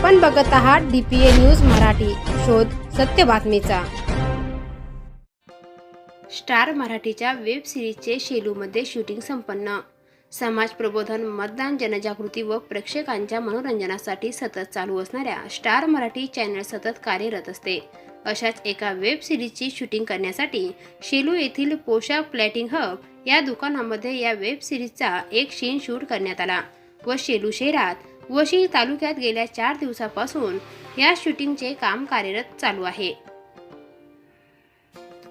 आपण बघत आहात डीपीए न्यूज मराठी. शोध सत्य बातमीचा. स्टार मराठीच्या वेब सिरीजचे शेलूमध्ये शूटिंग संपन्न. समाज प्रबोधन मतदान जनजागृती व प्रेक्षकांच्या मनोरंजनासाठी सतत चालू असणाऱ्या स्टार मराठी चॅनल सतत कार्यरत असते. अशाच एका वेब सिरीजची शूटिंग करण्यासाठी शेलू येथील पोशाख प्लॅटिंग हब या दुकानामध्ये या वेब सिरीजचा एक सीन शूट करण्यात आला व शेलू शहरात वशी तालुक्यात गेल्या चार दिवसापासून या शूटिंगचे काम कार्यरत चालू आहे.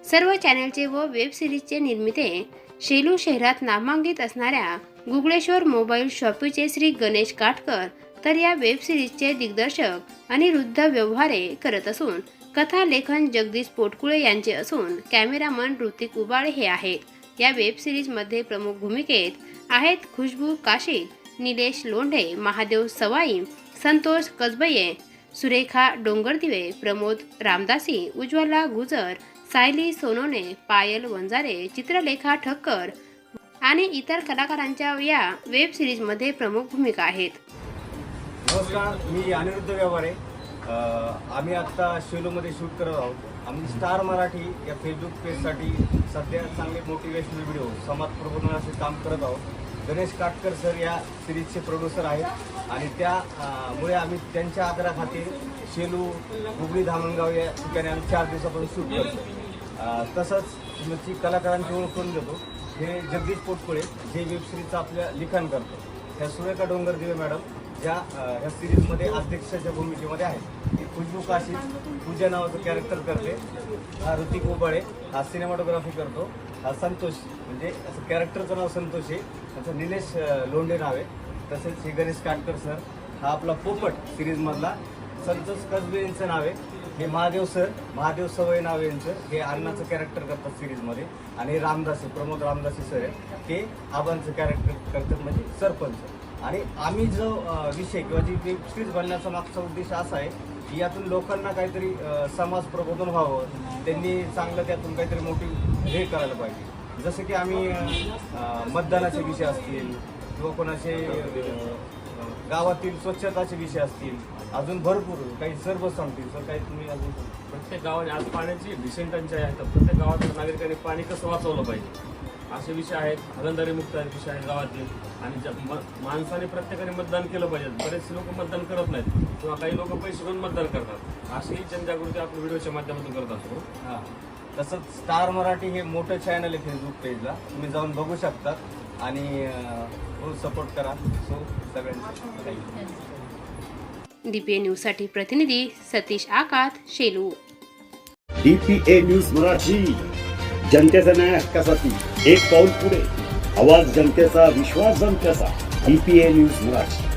सर्व चॅनलचे व वेब सिरीजचे निर्मिते शेलू शहरात नामांकित असणाऱ्या गुगळेश्वर मोबाईल शॉपीचे श्री गणेश काटकर तर या वेब सिरीजचे दिग्दर्शक अनिरुद्ध व्यवहारे करत असून कथा लेखन जगदीश पोटकुळे यांचे असून कॅमेरामन ऋतिक उबाळे हे आहेत. या वेब सिरीजमध्ये प्रमुख भूमिकेत आहेत खुशबू काशीद निलेश लोंढे महादेव सवाई संतोष कसबये सुरेखा डोंगरदिवे प्रमोद रामदासी उज्ज्वला गुजर सायली सोनोने पायल वंजारे चित्रलेखा ठक्कर आणि इतर कलाकारांच्या या वेब सिरीजमध्ये प्रमुख भूमिका आहेत. नमस्कार मी अनिरुद्ध व्यवहारे. आम्ही आत्ता शेलूमध्ये शूट करत आहोत. आम्ही स्टार मराठी या फेसबुक पेजसाठी सध्या चांगले मोटिवेशनल व्हिडिओ समाज प्रबोधनाचे काम करत आहोत. गणेश काटकर सर या सिरीजचे प्रोड्युसर आहेत. आणि त्यामुळे आम्ही त्यांच्या आग्रहाखातीर शेलू हुबळी धामणगाव या ठिकाणी आम्ही चार दिवसापासून शूट करतो तसंच तुमची कलाकारांची ओळख करून देतो. हे जगदीश पोटकुळे जे वेब सिरीजचं आपल्या लिखाण करतो ह्या सुरेखा डोंगरदिवे मॅडम ज्या ह्या सिरीजमध्ये अध्यक्षाच्या भूमिकेमध्ये आहेत ती खुशबू काशी पूजा नावाचं कॅरेक्टर करते. हा ऋतिक उबाळे हा सिनेमॅटोग्राफी करतो. हा संतोष म्हणजे असं कॅरेक्टरचं नाव संतोष आहे. त्याचं निलेश लोंढे नाव आहे. तसेच हे गणेश काटकर सर हा आपला पोपट सिरीजमधला संतोष कसबे यांचं नाव आहे. हे महादेव सर महादेव सवय नाव यांचं. हे अण्णाचं कॅरेक्टर करतात सिरीजमध्ये आणि रामदासी प्रमोद रामदासी सर आहे ते आबांचं कॅरेक्टर करतात म्हणजे सरपंच. आणि आम्ही जो विषय किंवा जी वेब सिरीज बनण्याचा मागचा उद्देश असा आहे की यातून लोकांना काहीतरी समाज प्रबोधन व्हावं. त्यांनी चांगलं त्यातून काहीतरी मोठी हे करायला पाहिजे. जसं की आम्ही मतदानाचे विषय असतील किंवा कोणाचे गावातील स्वच्छताचे विषय असतील अजून भरपूर काही सर्व सांगतील. सर काही तुम्ही अजून प्रत्येक गावाने आज पाण्याची भीषण टंचाई आहे. तर प्रत्येक गावातील नागरिकांनी पाणी कसं वाचवलं पाहिजे? असे विषय आहेत. हगंदारी मुक्त विषय आहेत गावातील. आणि ज्या म- माणसाने प्रत्येकाने मतदान केलं पाहिजे. बरेचसे लोक मतदान करत नाहीत. किंवा काही लोक पैसे घेऊन मतदान करतात. अशी जनजागृती आपण व्हिडिओच्या माध्यमातून करत असतो. हां. तसंच स्टार मराठी हे मोठं चॅनल आहे फेसबुक पेजला तुम्ही जाऊन बघू शकता. आणि सपोर्ट करा. सो सगळ्यांचं. थँक्यू डीपीए न्यूजसाठी प्रतिनिधी Satish Akat Shelu. DPA news Marathi. जनतेचा न्याय हक्कासाठी एक पाऊल पुढे. आवाज जनतेचा विश्वास जनतेचा. DPA news Marathi.